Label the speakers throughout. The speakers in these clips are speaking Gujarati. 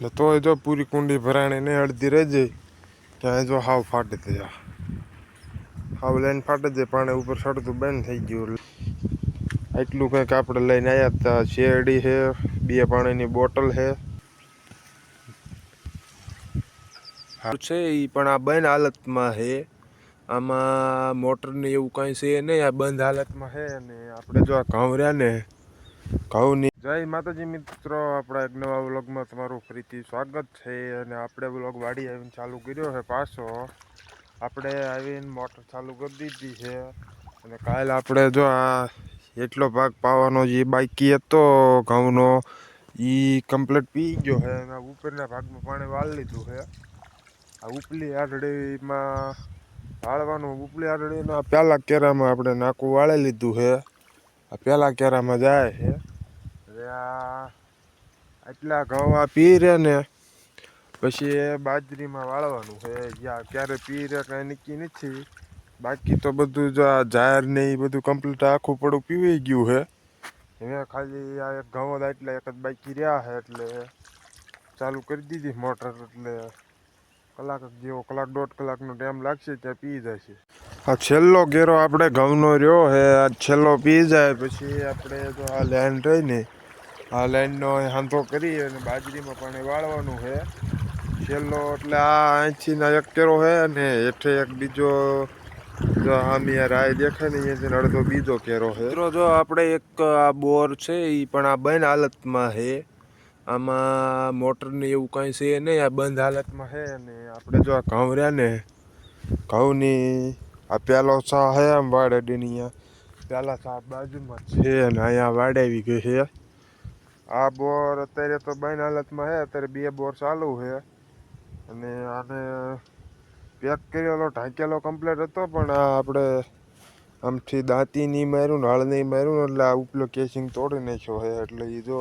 Speaker 1: ને તોય જો પૂરી કુંડી ભરાણી ને અડધી રહી જાય ત્યાં જો હાવ ફાટે થયા. હાવ લઈને ફાટે જાય પાણી ઉપર ચડતું બંધ થઈ ગયું. એટલું કંઈક આપણે લઈને આવ્યા હતા, શેરડી છે, બે પાણીની બોટલ છે. છે એ પણ આ બંધ હાલતમાં છે. આમાં મોટરને એવું કાંઈ છે નહીં, આ બંધ હાલતમાં છે અને આપણે જો આ ઘઉં ને ઘઉંની જય માતાજી મિત્રો, આપણા એક નવા વ્લોગમાં તમારું ફરીથી સ્વાગત છે અને આપણે વ્લોગ વાડી આવીને ચાલુ કર્યો છે પાછો. આપણે આવીને મોટર ચાલુ કરી દીધી છે અને કાલ આપણે જો આ એટલો ભાગ પાવાનો જે બાકી હતો ઘઉંનો એ કમ્પ્લીટ પી ગયો છે અને ઉપરના ભાગમાં પાણી વાળી લીધું છે. આ ઉપલી આડળીમાં વાળવાનું, ઉપલી આડડીના પહેલાં કેરામાં આપણે નાકું વાળી લીધું છે. આ પહેલાં કેરામાં જાય છે. હવે આ આટલા ઘઉં આ પી રહે ને, પછી એ બાજરીમાં વાળવાનું છે. જ્યાં ક્યારે પી રહે કાંઈ નક્કી નથી. બાકી તો બધું જો આ જાહેર ને એ બધું કમ્પ્લીટ આખું પડું પીવાઈ ગયું છે. હવે ખાલી આ એક ઘઉં એટલે એક જ બાકી રહ્યા છે એટલે ચાલુ કરી દીધી મોટર એટલે કલાક જેવો કલાક દોઢ કલાકનો ટાઈમ લાગશે ત્યાં પી જશે. આ છેલ્લો ઘેરો આપણે ઘઉંનો રહ્યો હે આ છેલ્લો પી જાય, પછી આપણે જો આ લાઈન રહી ને, આ લાઈનનો હાંધો કરી અને બાજરીમાં પાણી વાળવાનું છે છેલ્લો એટલે આ અહીંથી એક કેરો છે અને હેઠે એક બીજો, જો આમ યાર આ દેખાય ને અહીંયાથી અડધો બીજો કેરો છે મિત્રો, જો આપણે એક આ બોર છે એ પણ આ બંધ હાલતમાં છે આમાં મોટરને એવું કાંઈ છે નહીં, આ બંધ હાલતમાં છે અને આપણે જો આ ઘઉં રહ્યા ને, ઘઉંની આ પહેલો સા છે આમ વાડેડીની અહીંયા. પેલા સા બાજુમાં છે અને અહીંયા વાડાવી ગઈ છે. આ બોર અત્યારે તો બાઈન હાલતમાં છે, અત્યારે બે બોર ચાલુ છે. અને આને પેક કરેલો, ઢાંકેલો કમ્પ્લીટ હતો, પણ આ આપણે આમથી દાંતી નહીં માર્યું ને નહીં માર્યું એટલે આ ઉપલો કેસિંગ તોડી નાખ્યો છે. એટલે એ જો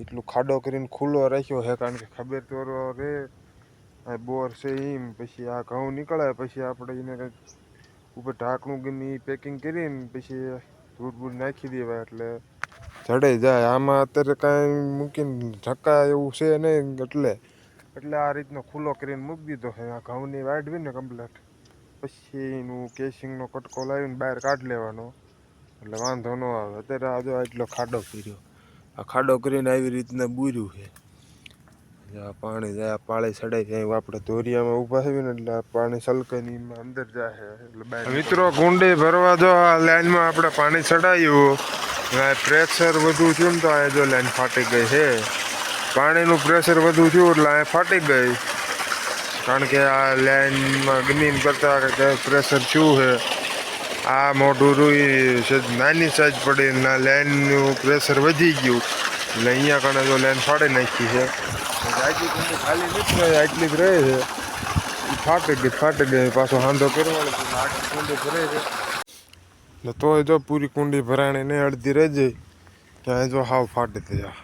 Speaker 1: એટલું ખાડો કરીને ખુલ્લો રાખ્યો છે, કારણ કે ખબર તો રે આ બોર છે એમ પછી આ ઘઉં નીકળે, પછી આપણે એને કંઈક ઉપર ઢાંકણું એ પેકિંગ કરીને પછી ધૂળ બૂળ નાખી દેવાય એટલે જડે જાય. આમાં અત્યારે કાંઈ મૂકીને ઢક્કા એવું છે નહીં એટલે. એટલે આ રીતનો ખુલ્લો કરીને મૂકી દીધો આ ઘઉંની વાઢવીને કમ્પ્લેટ પછી એનું કેસિંગનો કટકો લાવીને બહાર કાઢી લેવાનો. એટલે વાંધો ન આવે. અત્યારે આ જો આટલો ખાડો કર્યો. આ ખાડો કરીને આવી રીતના બૂર્યું છે. પાણી જાય પાળી ચડાઈ જાય આપણે ધોરિયામાં ઊભા થયું ને એટલે પાણી સલકાઈ અંદર જાય એટલે મિત્રો કુંડી ભરવા જો આ લાઈનમાં આપણે પાણી ચડાયું પ્રેશર વધુ થયું ને તો અહીંયા જો લાઈન ફાટી ગઈ છે. પાણીનું પ્રેશર વધુ થયું એટલે અહીંયા ફાટી ગઈ. કારણ કે આ લાઈનમાં ગમીન કરતાં પ્રેશર થયું છે. આ મોઢું રૂઈ નાની સાઈજ પડી લાઈનનું પ્રેશર વધી ગયું. એટલે અહીંયા કણે જો લેન ફાડી નાખી છે. આટલી ખાલી નીકળે આટલી જ રહે છે. ફાટી ગઈ ફાટી ગઈ પાછો હાંધો કરવાનો કુંડી ભરે છે ને તોય જો પૂરી કુંડી ભરાણી નહીં અડધી રહી જાય, ત્યાં જો હાવ ફાટી થયા.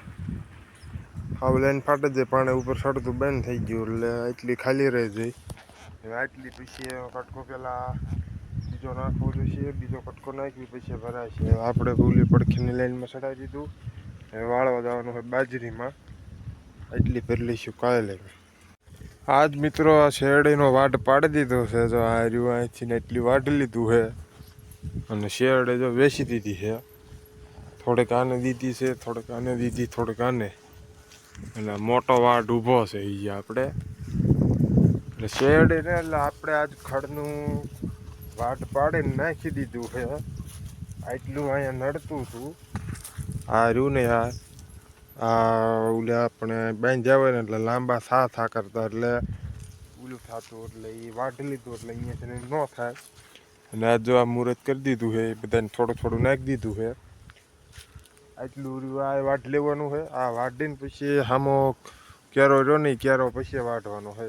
Speaker 1: હાવ લાઈન ફાટી જાય, પાણી ઉપર ચડતું બંધ થઈ ગયું, એટલે આટલી ખાલી રહી જાય. આટલી પછી કટકો પેલા બીજો નાખવો જોઈએ બીજો કટકો નાખી પછી છે આપણે ભૂલી પડખીની લાઈનમાં ચડાવી દીધું. વાળવા જવાનું હોય બાજરીમાં. એટલી ભરેલીશું કાલે આજ મિત્રો આ શેરડીનો વાટ પાડી દીધો છે. જો આ રહ્યું અહીંથી એટલી વાટ લીધું છે. અને શેરડે જો વેચી દીધી છે. થોડેક આને દીધી છે, થોડેક આને દીધી, થોડેક આને. એટલે મોટો વાટ ઊભો છે એ આપણે. એટલે શેરડીને એટલે આપણે આજ ખડનું વાટ પાડીને નાખી દીધું છે. આટલું અહીંયા નડતું હતું. આ રહ્યું ને આ આ ઓલે આપણે બાંધ્યા હોય ને એટલે લાંબા સા થા કરતા એટલે ઓલું થતું એટલે એ વાઢી લીધું એટલે અહીંયાથી ન થાય. અને આ જો આ મુહૂર્ત કરી દીધું છે, એ બધાને થોડું થોડું નાખી દીધું છે. આટલું રહ્યું આ વાટ લેવાનું છે. આ વાઢીને પછી સામો ક્યારો રહ્યો નહીં, ક્યારો પછી વાઢવાનો છે.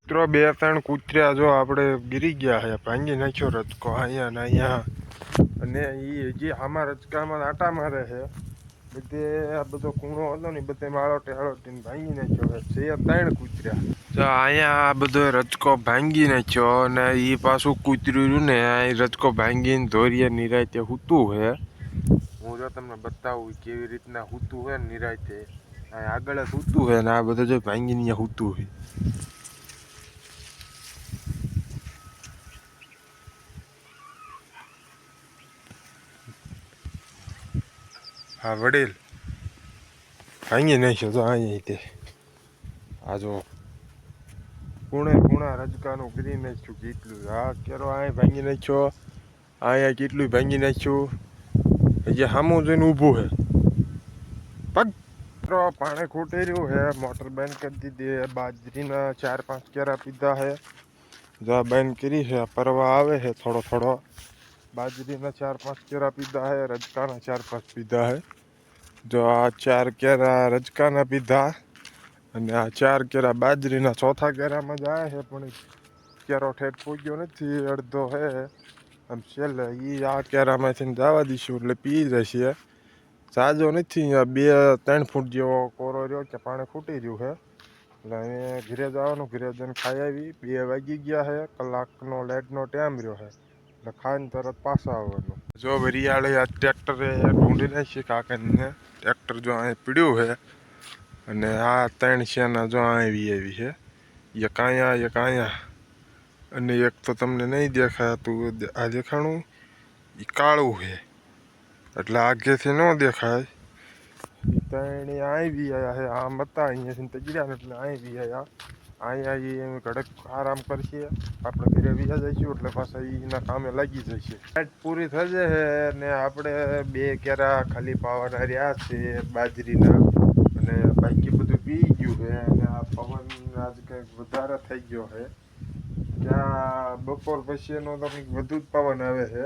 Speaker 1: મિત્રો, બે ત્રણ કૂતર્યા જો આપણે ગીરી ગયા છે, ભાંગી નાખ્યો રચકો અહીંયા ને અહીંયા. અને એ જે આમાં રચકામાં આટા મારે છે. બધે આ બધો કૂણો હતો ને બધે માળોટે હાળોટીને ભાંગી નાખ્યો છે. ત્રણ કૂતર્યા. તો અહીંયા આ બધો રચકો ભાંગી નાખ્યો અને એ પાછું કૂતર્યું ને, આ રચકો ભાંગીને ધોરીએ નિરાયતે હૂતું છે હું જો તમને બતાવું કેવી રીતના હૂતું હોય નિરાયતે. આગળ જ સૂતું છે ને આ બધું જો ભાંગીને અહીંયા સૂતું છે હા વડીલ ભાંગી નાખ્યો તો અહીંયા તે. આ જો પૂણે પૂણા રજકાનું કરી નાખ્યું કેટલું. આ કેરો આ ભાંગી નાખ્યો. અહીંયા કેટલું ભાંગી નાખ્યું. હજી સામું જોઈને ઊભું છે પગ પાણી ખૂટી રહ્યું છે મોટર બંધ કરી દીધી બાજરીના ચાર પાંચ કેરા પીધા છે જો આ બંધ કરી છે પરવા આવે છે થોડો થોડો. બાજરીના ચાર પાંચ કેરા પીધા છે રજકાના ચાર પાંચ પીધા છે જો આ ચાર કેરા રજકાના પીધા અને આ ચાર કેરા બાજરીના ચોથા કેરામાં જ આવ્યા છે, પણ કેરો ઠેઠ પૂગ્યો નથી, અડધો હે. આમ છેલ્લે એ આ કેરામાંથી જવા દઈશું, એટલે પી જશે. સાજો નથી, અહીંયા બે, ત્રણ ફૂટ જેવો કોરો રહ્યો કે પાણી ફૂટી રહ્યું છે. એટલે અહીંયા ઘરે જવાનું ઘરે જઈને ખાઈ આવી. બે વાગી ગયા છે, કલાકનો લાઇટનો ટાઈમ રહ્યો છે. એટલે ખાઈને તરત પાછા આવવાનું. જો વરિયાળે આ ટ્રેક્ટરે ઢૂંઢી નાખી કાકાને. ટ્રેક્ટર જો અહીં પીડ્યું છે અને આ ત્રણ શેના જો આવી આવી છે. એક અહીંયા એક અહીંયા. અને એક તો તમને નહીં દેખાતું, આ દેખાણું એ કાળું છે. એટલે આગેથી ન દેખાય. ત્રણ આવી આયા છે. આમ હતા અહીંયાથી તજડ્યા એટલે આવી આયા. અહીંયા એ કડક આરામ કરશે આપણે ઘરે વ્યા જઈશું એટલે પાછા એના કામે લાગી જશે લાઈટ પૂરી થશે ને આપણે બે કેરા ખાલી પાવાના રહ્યા છે બાજરીના. અને બાકી બધું પી ગયું છે અને આ પવન આજ કંઈક વધારે થઈ ગયો છે. ત્યાં બપોર પછીનો તો કંઈક વધુ જ પવન આવે છે.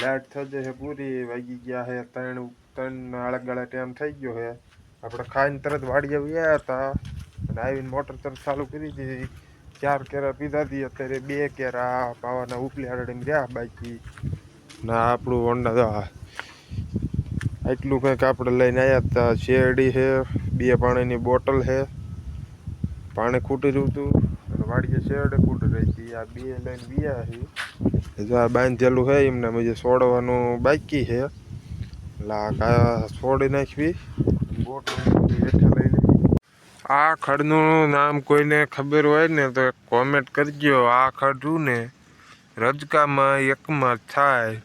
Speaker 1: લાઈટ થશે છે પૂરી, વાગી ગયા છે ત્રણ ત્રણ આળગાળા ટાઈમ થઈ ગયો છે. આપણે ખાઈને તરત વાડીએ ગયા હતા. અને આવીને મોટર તરફ ચાલુ કરી દીધી. ચાર કેરા પીધા હતી અત્યારે બે કેરા પાવાના ઉપલી આડડીને રહ્યા બાકી. ના આપણું હોન્ડા એટલું કંઈક આપણે લઈને આવ્યા હતા શેરડી છે, બે પાણીની બોટલ છે. પાણી ખૂટી રહ્યું હતું અને વાડીએ શેરડી ખૂટી રહી હતી આ બે લઈને બીયા છે જો આ બાંધેલું છે, એમને પછી છોડવાનું બાકી છે. એટલે આ છોડી નાખવી. બોટલ આ ખડનું નામ કોઈને ખબર હોય ને તો કોમેન્ટ કરજો. આ ખડું ને રજકામાં એકમાં થાય.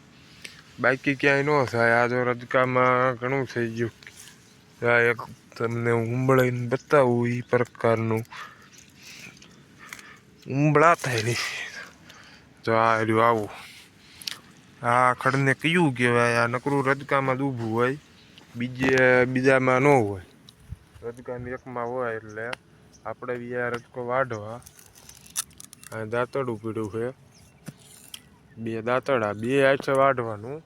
Speaker 1: બાકી ક્યાંય ન થાય. આ જો રજકામાં ઘણું થઈ ગયું. આ એક તમને ઉંબળાઈને બતાવું એ પ્રકારનું. ઉંબળા થાય નહીં. તો આ રહ્યું, આવું. આ ખડને કયું કહેવાય? આ નકરું રજકામાં ઊભું હોય. બીજે, બીજામાં ન હોય. રજકાની એકમાં હોય એટલે આપણે બી આ રજકો વાઢવા. આ દાંતડું પીડ્યું છે. બે દાંતડા, બે આછે વાઢવાનું.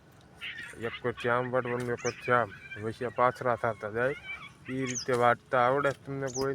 Speaker 1: એક પછી આમ વાઢવાનું, એક પછી આમ પછી પાથરા થતા જાય. એ રીતે વાટતા આવડે તમને કોઈ